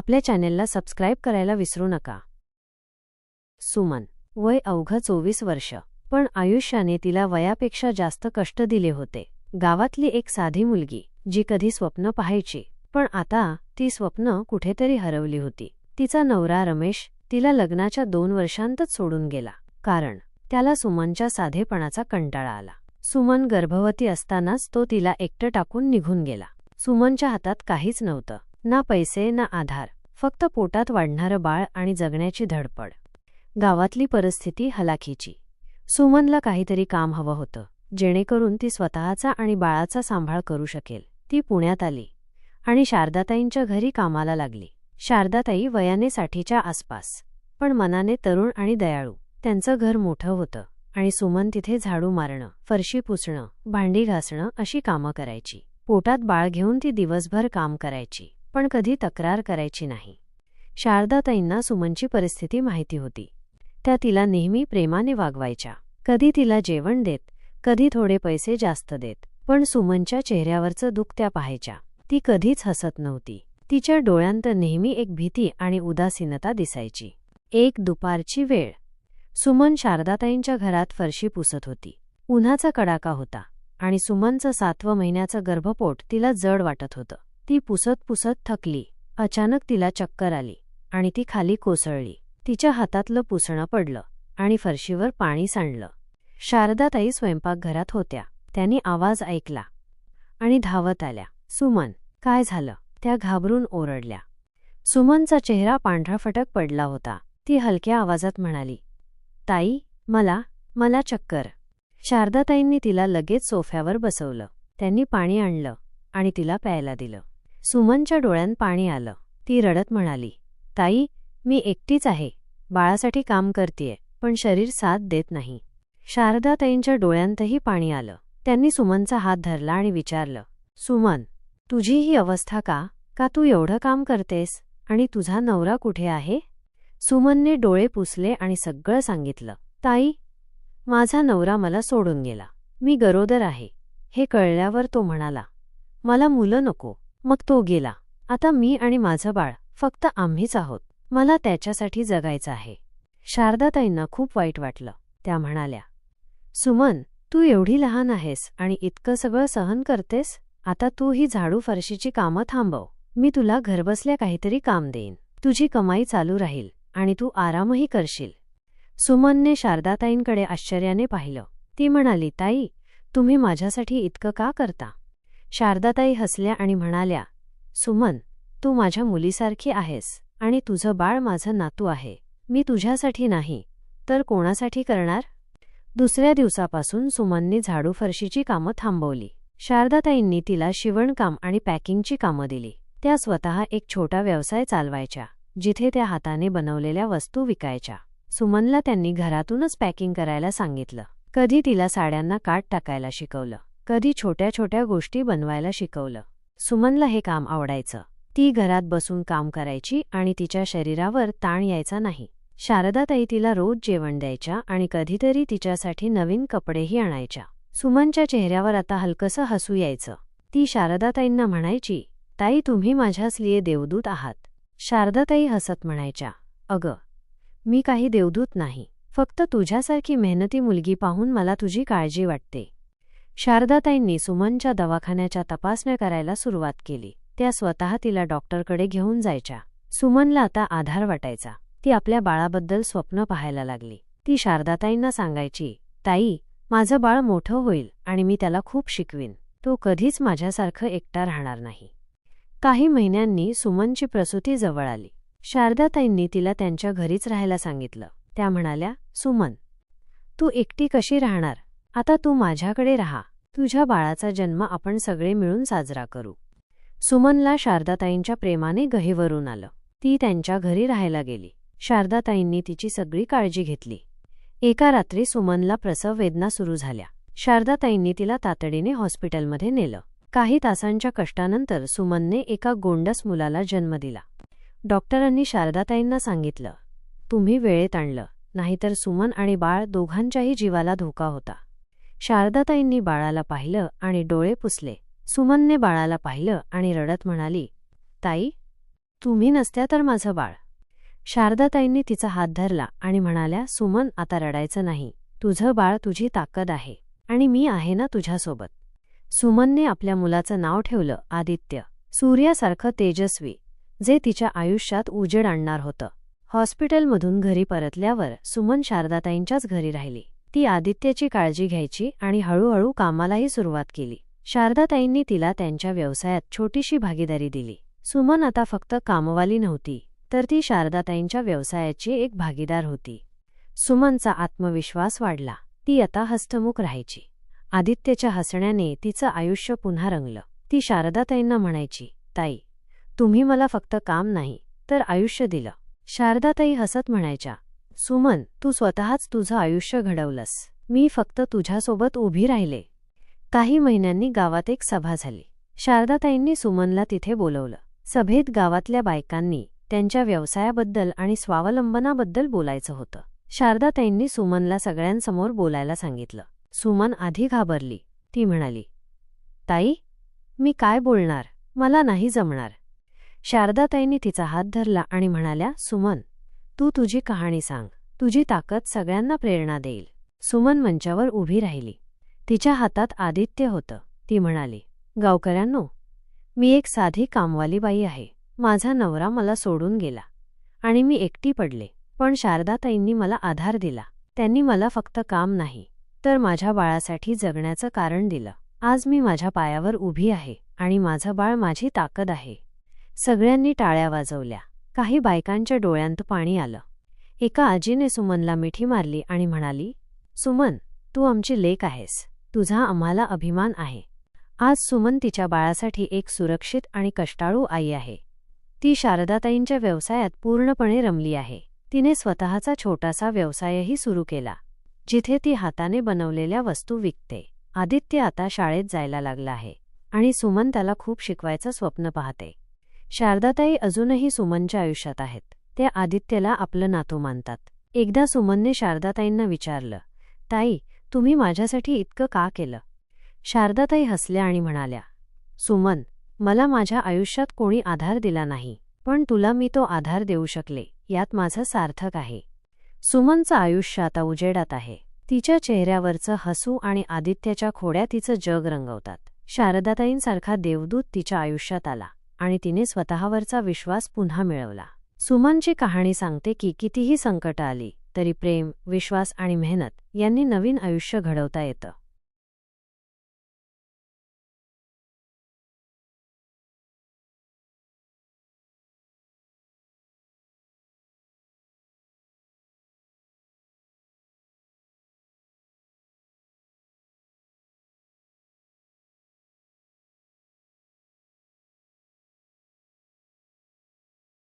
आपल्या चॅनेलला सबस्क्राईब करायला विसरू नका. सुमन वय अवघं चोवीस वर्ष. पण आयुष्याने तिला वयापेक्षा जास्त कष्ट दिले होते. गावातली एक साधी मुलगी जी कधी स्वप्न पाहायची पण आता ती स्वप्न कुठेतरी हरवली होती. तिचा नवरा रमेश तिला लग्नाच्या दोन वर्षांतच सोडून गेला. कारण त्याला सुमनच्या साधेपणाचा कंटाळा आला. सुमन गर्भवती असतानाच तो तिला एकटं टाकून निघून गेला. सुमनच्या हातात काहीच नव्हतं. ना पैसे ना आधार. फक्त पोटात वाढणारं बाळ आणि जगण्याची धडपड. गावातली परिस्थिती हलाखीची. सुमनला काहीतरी काम हवं होतं. जेणेकरून ती स्वतःचा आणि बाळाचा सांभाळ करू शकेल. ती पुण्यात आली. आणि शारदाताईंच्या घरी कामाला लागली. शारदाताई वयाने साठीच्या आसपास. पण मनाने तरुण आणि दयाळू. त्यांचं घर मोठं होतं. आणि सुमन तिथे झाडू मारणं फरशी पुसणं भांडी घासणं अशी कामं करायची. पोटात बाळ घेऊन ती दिवसभर काम करायची. पण कधी तक्रार करायची नाही. शारदाताईंना सुमनची परिस्थिती माहिती होती. त्या तिला नेहमी प्रेमाने वागवायच्या. कधी तिला जेवण देत कधी थोडे पैसे जास्त देत पण सुमनच्या चेहऱ्यावरचं दुःख त्या पाहायच्या. ती कधीच हसत नव्हती. तिच्या डोळ्यांत नेहमी एक भीती आणि उदासीनता दिसायची. एक दुपारची वेळ. सुमन शारदाताईंच्या घरात फरशी पुसत होती. उन्हाचा कडाका होता आणि सुमनचं सातवं महिन्याचं गर्भपोट तिला जड वाटत होतं. ती पुसत पुसत थकली. अचानक तिला चक्कर आली आणि ती खाली कोसळली. तिच्या हातातलं पुसणं पडलं आणि फरशीवर पाणी सांडलं. शारदाताई स्वयंपाकघरात होत्या. त्यांनी आवाज ऐकला आणि धावत आल्या. सुमन काय झालं? त्या घाबरून ओरडल्या. सुमनचा चेहरा पांढराफटक पडला होता. ती हलक्या आवाजात म्हणाली ताई मला मला चक्कर. शारदाताईंनी तिला लगेच सोफ्यावर बसवलं. त्यांनी पाणी आणलं आणि तिला प्यायला दिलं. सुमनच्या डोळ्यात पाणी आलं. ती रडत म्हणाली ताई मी एकटीच आहे. बाळासाठी काम करतीये पण शरीर साथ देत नाही. शारदाताईंच्या डोळ्यांतही पाणी आलं. त्यांनी सुमनचा हात धरला आणि विचारलं सुमन तुझी ही अवस्था का? का तू एवढं काम करतेस? आणि तुझा नवरा कुठे आहे? सुमनने डोळे पुसले आणि सगळं सांगितलं ताई माझा नवरा मला सोडून गेला. मी गरोदर आहे. हे कळल्यावर तो म्हणाला मला मुलं नको. मग तो गेला. आता मी आणि माझं बाळ फक्त आम्हीच आहोत. मला त्याच्यासाठी जगायचं आहे. शारदाताईंना खूप वाईट वाटलं. त्या म्हणाल्या सुमन तू एवढी लहान आहेस आणि इतकं सगळं सहन करतेस? आता तू ही झाडू फरशीची कामं थांबव. मी तुला घरबसल्या काहीतरी काम देईन. तुझी कमाई चालू राहील आणि तू आरामही करशील. सुमनने शारदाताईंकडे आश्चर्याने पाहिलं. ती म्हणाली ताई तुम्ही माझ्यासाठी इतकं का करता? शारदाताई हसल्या आणि म्हणाल्या सुमन तू माझ्या मुलीसारखी आहेस आणि तुझं बाळ माझं नातू आहे. मी तुझ्यासाठी नाही तर कोणासाठी करणार? दुसऱ्या दिवसापासून सुमननी झाडू फरशीची कामं थांबवली. शारदाताईंनी तिला शिवणकाम आणि पॅकिंगची कामं दिली. त्या स्वतः एक छोटा व्यवसाय चालवायच्या जिथे त्या हाताने बनवलेल्या वस्तू विकायच्या. सुमनला त्यांनी घरातूनच पॅकिंग करायला सांगितलं. कधी तिला साड्यांना काट टाकायला शिकवलं. कधी छोट्या छोट्या गोष्टी बनवायला शिकवलं. सुमनला हे काम आवडायचं. ती घरात बसून काम करायची आणि तिच्या शरीरावर ताण यायचा नाही. शारदाताई तिला रोज जेवण द्यायच्या आणि कधीतरी तिच्यासाठी नवीन कपडेही आणायच्या. सुमनच्या चेहऱ्यावर आता हलकसं हसू यायचं. ती शारदाताईंना म्हणायची ताई तुम्ही माझ्यासलिये देवदूत आहात. शारदाताई हसत म्हणायच्या अगं मी काही देवदूत नाही. फक्त तुझ्यासारखी मेहनती मुलगी पाहून मला तुझी काळजी वाटते. शारदाताईंनी सुमनच्या दवाखान्याच्या तपासण्या करायला सुरुवात केली. त्या स्वतः तिला डॉक्टरकडे घेऊन जायच्या. सुमनला आता आधार वाटायचा. ती आपल्या बाळाबद्दल स्वप्न पाहायला लागली. ती शारदाताईंना सांगायची ताई माझं बाळ मोठं होईल आणि मी त्याला खूप शिकवीन. तो कधीच माझ्यासारखं एकटा राहणार नाही. काही महिन्यांनी सुमनची प्रसूती जवळ आली. शारदाताईंनी तिला त्यांच्या घरीच राहायला सांगितलं. त्या म्हणाल्या सुमन तू एकटी कशी राहणार? आता तू माझ्याकडे राहा. तुझ्या बाळाचा जन्म आपण सगळे मिळून साजरा करू. सुमनला शारदाताईंच्या प्रेमाने गहेवरून आलं. ती त्यांच्या घरी राहायला गेली. शारदाताईंनी तिची सगळी काळजी घेतली. एका रात्री सुमनला प्रसव वेदना सुरू झाल्या. शारदाताईंनी तिला तातडीने हॉस्पिटलमध्ये नेलं. काही तासांच्या कष्टानंतर सुमनने एका गोंडस मुलाला जन्म दिला. डॉक्टरांनी शारदाताईंना सांगितलं तुम्ही वेळेत आणलं नाहीतर सुमन आणि बाळ दोघांच्याही जीवाला धोका होता. शारदाताईंनी बाळाला पाहिलं आणि डोळे पुसले. सुमनने बाळाला पाहिलं आणि रडत म्हणाली ताई तुम्ही नसत्या तर माझं बाळ. शारदाताईंनी तिचा हात धरला आणि म्हणाल्या सुमन आता रडायचं नाही. तुझं बाळ तुझी ताकद आहे आणि मी आहे ना तुझ्यासोबत. सुमनने आपल्या मुलाचं नाव ठेवलं आदित्य. सूर्यासारखं तेजस्वी जे तिच्या आयुष्यात उजेड आणणार होतं. हॉस्पिटलमधून घरी परतल्यावर सुमन शारदाताईंच्याच घरी राहिली. ती आदित्यची काळजी घ्यायची आणि हळूहळू कामालाही सुरुवात केली. शारदाताईंनी तिला त्यांच्या व्यवसायात छोटीशी भागीदारी दिली. सुमन आता फक्त कामवाली नव्हती तर ती शारदाताईंच्या व्यवसायाची एक भागीदार होती. सुमनचा आत्मविश्वास वाढला. ती आता हस्तमुख राहायची. आदित्यच्या हसण्याने तिचं आयुष्य पुन्हा रंगलं. ती शारदाताईंना म्हणायची ताई तुम्ही मला फक्त काम नाही तर आयुष्य दिलं. शारदाताई हसत म्हणायच्या सुमन तू स्वतःच तुझं आयुष्य घडवलंस. मी फक्त तुझ्यासोबत उभी राहिले. काही महिन्यांनी गावात एक सभा झाली. शारदाताईंनी सुमनला तिथे बोलवलं. सभेत गावातल्या बायकांनी त्यांच्या व्यवसायाबद्दल आणि स्वावलंबनाबद्दल बोलायचं होतं. शारदाताईंनी सुमनला सगळ्यांसमोर बोलायला सांगितलं. सुमन आधी घाबरली. ती म्हणाली ताई मी काय बोलणार? मला नाही जमणार. शारदाताईंनी तिचा हात धरला आणि म्हणाल्या सुमन तू तुझी कहाणी सांग. तुझी ताकद सगळ्यांना प्रेरणा देईल. सुमन मंचावर उभी राहिली. तिच्या हातात आदित्य होतं. ती म्हणाली गावकऱ्यांनो मी एक साधी कामवाली बाई आहे. माझा नवरा मला सोडून गेला आणि मी एकटी पडले. पण शारदाताईंनी मला आधार दिला. त्यांनी मला फक्त काम नाही तर माझ्या बाळासाठी जगण्याचं कारण दिलं. आज मी माझ्या पायावर उभी आहे आणि माझं बाळ माझी ताकद आहे. सगळ्यांनी टाळ्या वाजवल्या. काही बायकांच्या डोळ्यांत पाणी आलं. एका आजीने सुमनला मिठी मारली आणि म्हणाली सुमन तू आमची लेक आहेस. तुझा आम्हाला अभिमान आहे. आज सुमन तिच्या बाळासाठी एक सुरक्षित आणि कष्टाळू आई आहे. ती शारदाताईंच्या व्यवसायात पूर्णपणे रमली आहे. तिने स्वतःचा छोटासा व्यवसायही सुरू केला जिथे ती हाताने बनवलेल्या वस्तू विकते. आदित्य आता शाळेत जायला लागला आहे आणि सुमन त्याला खूप शिकवायचं स्वप्न पाहते. शारदाताई अजूनही सुमनच्या आयुष्यात आहेत. ते आदित्यला आपलं नातू मानतात. एकदा सुमनने शारदाताईंना विचारलं ताई तुम्ही माझ्यासाठी इतकं का केलं? शारदाताई हसल्या आणि म्हणाल्या सुमन मला माझ्या आयुष्यात कोणी आधार दिला नाही पण तुला मी तो आधार देऊ शकले यात माझं सार्थक आहे. सुमनचं आयुष्य आता उजेडात आहे. तिच्या चेहऱ्यावरचं हसू आणि आदित्याच्या खोड्या तिचं जग रंगवतात. शारदाताईंसारखा देवदूत तिच्या आयुष्यात आला. आणि तिने स्वतःवरचा विश्वास पुन्हा मिळवला. सुमनची कहाणी सांगते की कितीही संकट आली तरी प्रेम विश्वास आणि मेहनत यांनी नवीन आयुष्य घडवता येतं.